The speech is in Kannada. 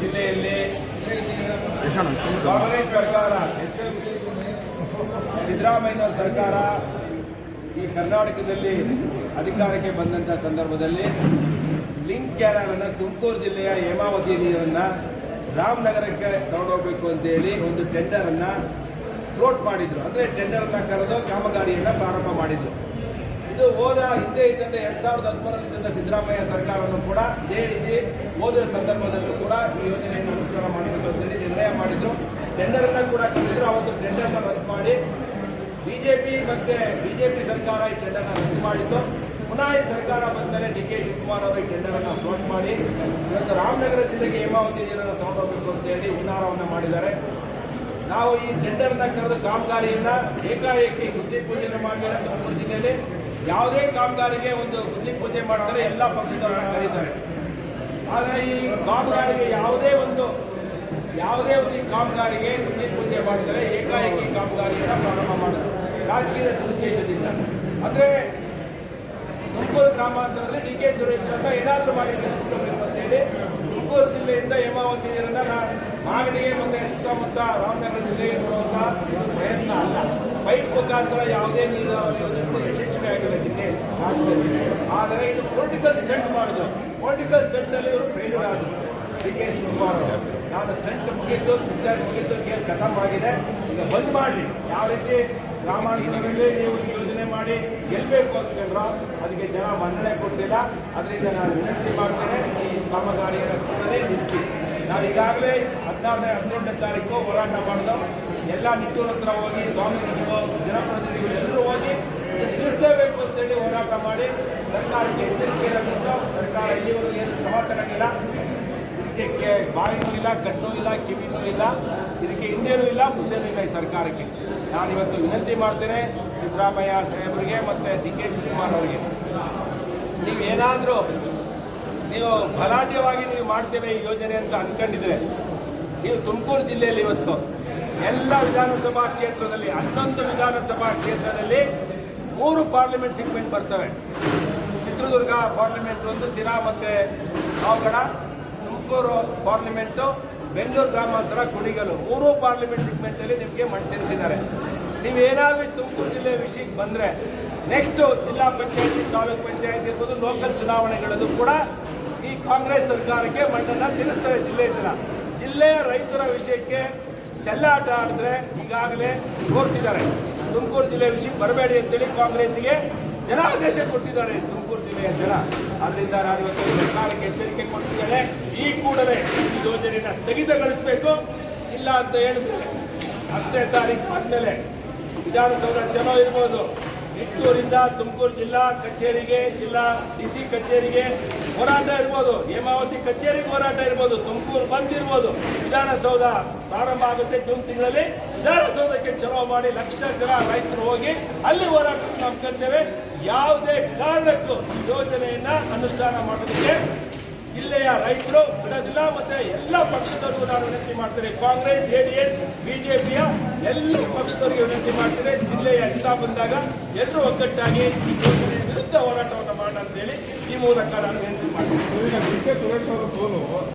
ಜಿಲ್ಲೆಯಲ್ಲಿ ಕಾಂಗ್ರೆಸ್ ಸರ್ಕಾರ ಎಸ್ ಎಂ ಸಿದ್ದರಾಮಯ್ಯ ಸರ್ಕಾರ ಈ ಕರ್ನಾಟಕದಲ್ಲಿ ಅಧಿಕಾರಕ್ಕೆ ಬಂದಂಥ ಸಂದರ್ಭದಲ್ಲಿ ಲಿಂಕ್ ಕ್ಯಾನಲನ್ನು ತುಮಕೂರು ಜಿಲ್ಲೆಯ ಹೇಮಾವತಿ ನೀರನ್ನು ರಾಮನಗರಕ್ಕೆ ತಗೊಂಡೋಗ್ಬೇಕು ಅಂತೇಳಿ ಒಂದು ಟೆಂಡರನ್ನು ಫ್ಲೋಟ್ ಮಾಡಿದ್ರು. ಅಂದರೆ ಟೆಂಡರನ್ನು ಕರೆದು ಕಾಮಗಾರಿಯನ್ನು ಪ್ರಾರಂಭ ಮಾಡಿದ್ರು. ಇದು ಹೋದ ಹಿಂದೆ ಇದ್ದಂಥ ಎರಡ್ ಸಾವಿರದ ಹದಿಮೂರರಲ್ಲಿ ಇದ್ದಂಥ ಸಿದ್ದರಾಮಯ್ಯ ಸರ್ಕಾರವನ್ನು ಕೂಡ ಇದೇ ರೀತಿ ಹೋದ ಸಂದರ್ಭದಲ್ಲೂ ಕೂಡ ಈ ಯೋಜನೆಯನ್ನು ಅನುಷ್ಠಾನ ಮಾಡಬೇಕು ಅಂತೇಳಿ ನಿರ್ಣಯ ಮಾಡಿದ್ರು. ಟೆಂಡರನ್ನು ಕೂಡ ಕರೆದಿದ್ರು ಅವತ್ತು ಟೆಂಡರ್ನ ರದ್ದು ಮಾಡಿ ಬಿಜೆಪಿ ಮತ್ತೆ ಬಿಜೆಪಿ ಸರ್ಕಾರ ಈ ಟೆಂಡರ್ನ ರದ್ದು ಮಾಡಿತ್ತು. ಪುನಃ ಈ ಸರ್ಕಾರ ಬಂದರೆ ಡಿ ಕೆ ಶಿವಕುಮಾರ್ ಅವರು ಈ ಟೆಂಡರನ್ನು ಫ್ಲೋಟ್ ಮಾಡಿ ಇವತ್ತು ರಾಮನಗರ ಜಿಲ್ಲೆಗೆ ಹೇಮಾವತಿ ನೀರನ್ನು ತಗೊಂಡೋಗ್ಬೇಕು ಅಂತೇಳಿ ಉನ್ನಾರವನ್ನು ಮಾಡಿದ್ದಾರೆ. ನಾವು ಈ ಟೆಂಡರ್ನ ಕರೆದ ಕಾಮಗಾರಿಯನ್ನ ಏಕಾಏಕಿ ಬುದ್ಧಿ ಪೂಜೆ ಮಾಡಲಿಲ್ಲ ತುಮಕೂರು ಜಿಲ್ಲೆಯಲ್ಲಿ. ಯಾವುದೇ ಕಾಮಗಾರಿಗೆ ಒಂದು ಬುದ್ಧಿ ಪೂಜೆ ಮಾಡ್ತಾರೆ, ಎಲ್ಲ ಪಕ್ಷದವರನ್ನ ಕರೀತಾರೆ. ಆದರೆ ಈ ಕಾಮಗಾರಿಗೆ ಯಾವುದೇ ಒಂದು ಯಾವುದೇ ಒಂದು ಕಾಮಗಾರಿಗೆ ಬುದ್ಧಿ ಪೂಜೆ ಮಾಡಿದರೆ ಏಕಾಏಕಿ ಕಾಮಗಾರಿಯನ್ನು ಪ್ರಾರಂಭ ಮಾಡಿದ್ರು ರಾಜಕೀಯ ಉದ್ದೇಶದಿಂದ. ಅಂದರೆ ತುಮಕೂರು ಗ್ರಾಮಾಂತರದಲ್ಲಿ ಡಿ ಕೆ ಸುರೇಶ್ ಅಂತ ಏನಾದರೂ ಮಾಡಿ ಗೆಲ್ಲಿಸ್ಕೋಬೇಕು ಅಂತೇಳಿ ತುಮಕೂರು ಜಿಲ್ಲೆಯಿಂದ ಹೇಮಾವತಿ ನೀರನ್ನ ಮಾಗಡಿಗೆ ಮತ್ತು ಸುತ್ತಮುತ್ತ ರಾಮನಗರ ಜಿಲ್ಲೆಗೆ ಇದು ಪ್ರಯತ್ನ ಅಲ್ಲ. ಪೈಪ್ ಮುಖಾಂತರ ಯಾವುದೇ ನೀರಾವರಿ ಯೋಜನೆ ಯಶಸ್ವಿ ಬಂದಿದೆ ಜಿಲ್ಲೆ ರಾಜ್ಯದಲ್ಲಿ. ಆದರೆ ಇದು ಪೊಲಿಟಿಕಲ್ ಸ್ಟಂಟ್ ಮಾಡಿದ್ರು. ಪೊಲಿಟಿಕಲ್ ಸ್ಟಂಟಲ್ಲಿ ಇವರು ಫೇಲ್ಯೂರ್ ಆದರು. ಡಿ ಕೆ ಶಿವಕುಮಾರ್ ಅವರು. ನಾನು ಸ್ಟಂಟ್ ಮುಗಿತು ಪಿಕ್ಚರ್ ಮುಗಿತು ಕೇಳಿ ಖತಮ್ ಆಗಿದೆ. ಈಗ ಬಂದ್ ಮಾಡಿ ಯಾವ ರೀತಿ ಗ್ರಾಮಾಂತರದಲ್ಲಿ ನೀವು ಯೋಜನೆ ಮಾಡಿ ಗೆಲ್ಲಬೇಕು ಅಂದ್ಕೊಂಡ್ರ ಅದಕ್ಕೆ ಜನ ಮನ್ನಣೆ ಕೊಟ್ಟಿಲ್ಲ ಅದರಿಂದ ನಾನು ವಿನಂತಿ ಮಾಡ್ತೇನೆ, ಈ ಕಾಮಗಾರಿಯನ್ನು ಕೂಡಲೇ ನಿಲ್ಲಿಸಿ. ನಾವು ಈಗಾಗಲೇ ಹದಿನಾರನೇ ಹದಿನೆಂಟನೇ ತಾರೀಕು ಹೋರಾಟ ಮಾಡಿದ, ಎಲ್ಲ ನಿಟ್ಟೂರ ಹತ್ರ ಹೋಗಿ ಸ್ವಾಮೀಜಿಗಳು ಜನಪ್ರತಿನಿಧಿಗಳು ಎಲ್ಲರೂ ಹೋಗಿ ಇದನ್ನು ನಿಲ್ಲಿಸಲೇಬೇಕು ಅಂತೇಳಿ ಹೋರಾಟ ಮಾಡಿ ಸರ್ಕಾರಕ್ಕೆ ಎಚ್ಚರಿಕೆಯನ್ನು ಕೊಟ್ಟು ಸರ್ಕಾರ ಇಲ್ಲಿವರೆಗೂ ಏನು ಕ್ರಮ ತಗೊಂಡಿಲ್ಲ ಇದಕ್ಕೆ ಬಾಯಿನೂ ಇಲ್ಲ, ಕಣ್ಣೂ ಇಲ್ಲ, ಕಿವಿನೂ ಇಲ್ಲ. ಇದಕ್ಕೆ ಹಿಂದೇನೂ ಇಲ್ಲ, ಮುಂದೇನೂ ಇಲ್ಲ ಈ ಸರ್ಕಾರಕ್ಕೆ. ನಾನು ಇವತ್ತು ವಿನಂತಿ ಮಾಡ್ತೇನೆ ಸಿದ್ದರಾಮಯ್ಯ ಸಾಹೇಬರಿಗೆ ಮತ್ತು ಡಿ ಕೆ ಶಿವಕುಮಾರ್ ಅವರಿಗೆ. ನೀವು ಏನಾದರೂ ನೀವು ಬಲಾಢ್ಯವಾಗಿ ನೀವು ಮಾಡ್ತೇವೆ ಈ ಯೋಜನೆ ಅಂತ ಅಂದ್ಕೊಂಡಿದ್ರೆ ನೀವು ತುಮಕೂರು ಜಿಲ್ಲೆಯಲ್ಲಿ ಇವತ್ತು ಎಲ್ಲ ವಿಧಾನಸಭಾ ಕ್ಷೇತ್ರದಲ್ಲಿ, ಹನ್ನೊಂದು ವಿಧಾನಸಭಾ ಕ್ಷೇತ್ರದಲ್ಲಿ ಮೂರು ಪಾರ್ಲಿಮೆಂಟ್ ಸೆಗ್ಮೆಂಟ್ ಬರ್ತವೆ. ಚಿತ್ರದುರ್ಗ ಪಾರ್ಲಿಮೆಂಟ್ ಒಂದು, ಶಿರಾ ಮತ್ತು ಅವಗಡ ತುಮಕೂರು ಪಾರ್ಲಿಮೆಂಟು ಬೆಂಗಳೂರು ಗ್ರಾಮಾಂತರ, ಕುಡಿಗಲು. ಮೂರು ಪಾರ್ಲಿಮೆಂಟ್ ಸೆಗ್ಮೆಂಟಲ್ಲಿ ನಿಮಗೆ ಮಣ್ಣು ತಿನ್ನಿಸಿದ್ದಾರೆ ನೀವೇನಾದರೂ ತುಮಕೂರು ಜಿಲ್ಲೆ ವಿಷಯಕ್ಕೆ ಬಂದರೆ ನೆಕ್ಸ್ಟ್ ಜಿಲ್ಲಾ ಪಂಚಾಯತಿ, ತಾಲೂಕ್ ಪಂಚಾಯತಿ ಇರ್ಬೋದು ಲೋಕಲ್ ಚುನಾವಣೆಗಳಲ್ಲೂ ಕೂಡ ಈ ಕಾಂಗ್ರೆಸ್ ಸರ್ಕಾರಕ್ಕೆ ಮಣ್ಣನ್ನು ತಿನ್ನಿಸ್ತಾರೆ ಜಿಲ್ಲೆ ಜನ. ಜಿಲ್ಲೆಯ ರೈತರ ವಿಷಯಕ್ಕೆ ಚೆಲ್ಲಾಟ ಆಡಿದ್ರೆ ಈಗಾಗಲೇ ತೋರಿಸಿದ್ದಾರೆ. ತುಮಕೂರು ಜಿಲ್ಲೆ ವಿಷಯಕ್ಕೆ ಬರಬೇಡಿ ಅಂತೇಳಿ ಕಾಂಗ್ರೆಸ್ಗೆ ಜನ ಆದೇಶ ಕೊಟ್ಟಿದ್ದಾರೆ ತುಮಕೂರು ಜಿಲ್ಲೆಯ ಜನ. ಅದರಿಂದ ನಾನು ಇವತ್ತು ಸರ್ಕಾರಕ್ಕೆ ಎಚ್ಚರಿಕೆ ಕೊಟ್ಟಿದ್ದೇನೆ ಈ ಕೂಡಲೇ ಈ ಯೋಜನೆಯನ್ನು ಸ್ಥಗಿತಗೊಳಿಸಬೇಕು. ಇಲ್ಲ ಅಂತ ಹೇಳಿದ್ರೆ ಹತ್ತನೇ ತಾರೀಕು ಆದಮೇಲೆ ವಿಧಾನಸೌಧ ಚಲೋ ಇರ್ಬೋದು. ನಿಟ್ಟೂರಿಂದ ತುಮಕೂರು ಜಿಲ್ಲಾ ಕಚೇರಿಗೆ, ಜಿಲ್ಲಾ ಡಿ ಸಿ ಕಚೇರಿಗೆ ಹೋರಾಟ ಇರ್ಬೋದು, ಹೇಮಾವತಿ ಕಚೇರಿಗೆ ಹೋರಾಟ ಇರ್ಬೋದು, ತುಮಕೂರು ಬಂದ್ ಇರ್ಬೋದು ವಿಧಾನಸೌಧ ಪ್ರಾರಂಭ ಆಗುತ್ತೆ ಜೂನ್ ತಿಂಗಳಲ್ಲಿ. ವಿಧಾನಸೌಧಕ್ಕೆ ಚಲೋ ಮಾಡಿ ಲಕ್ಷ ಜನ ರೈತರು ಹೋಗಿ ಅಲ್ಲಿ ಹೋರಾಟ ನಾವು ಕರ್ತೇವೆ ಯಾವುದೇ ಕಾರಣಕ್ಕೂ ಯೋಜನೆಯನ್ನ ಅನುಷ್ಠಾನ ಮಾಡೋದಕ್ಕೆ ಜಿಲ್ಲೆಯ ರೈತರು ಬಿಡೋದಿಲ್ಲ ಮತ್ತೆ ಎಲ್ಲ ಪಕ್ಷದವರಿಗೂ ನಾನು ವಿನಂತಿ ಮಾಡ್ತೇನೆ. ಕಾಂಗ್ರೆಸ್, ಜೆ ಡಿ ಎಸ್ ಬಿಜೆಪಿಯ ಎಲ್ಲ ಪಕ್ಷದವರಿಗೆ ವಿನಂತಿ ಮಾಡ್ತೇನೆ. ಜಿಲ್ಲೆಯ ಹಿತ ಬಂದಾಗ ಎಲ್ಲರೂ ಒಗ್ಗಟ್ಟಾಗಿ ಈ ಯೋಜನೆಯ ವಿರುದ್ಧ ಹೋರಾಟವನ್ನು ಮಾಡೋಣ ಅಂತೇಳಿ ಈ ಮೂಲಕ ನಾನು ವಿನಂತಿ ಮಾಡ್ತೇನೆ.